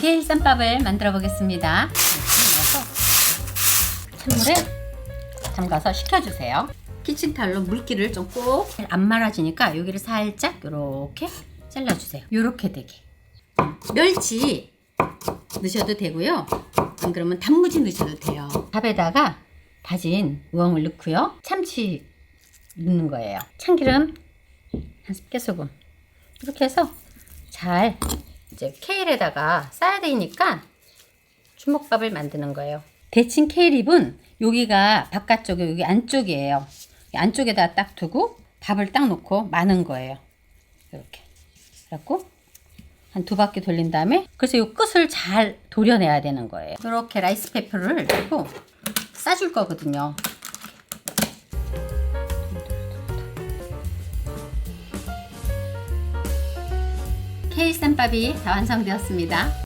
케일 쌈밥을 만들어 보겠습니다. 찬물에 담가서 식혀주세요. 키친타올로 물기를 좀 꼭 안 말아지니까 여기를 살짝 이렇게 잘라주세요. 이렇게 되게. 멸치 넣으셔도 되고요. 안 그러면 단무지 넣으셔도 돼요. 밥에다가 다진 우엉을 넣고요. 참치 넣는 거예요. 참기름 한 스푼 이렇게 해서 잘 이제 케일에다가 싸야 되니까 주먹밥을 만드는 거예요. 데친 케일잎은 여기가 바깥쪽에 여기 안쪽이에요. 안쪽에다 딱 두고 밥을 딱 놓고 마는 거예요. 이렇게. 그래갖고 한 두 바퀴 돌린 다음에 그래서 이 끝을 잘 도려내야 되는 거예요. 이렇게 라이스 페퍼를 넣고 싸줄 거거든요. 다 완성되었습니다.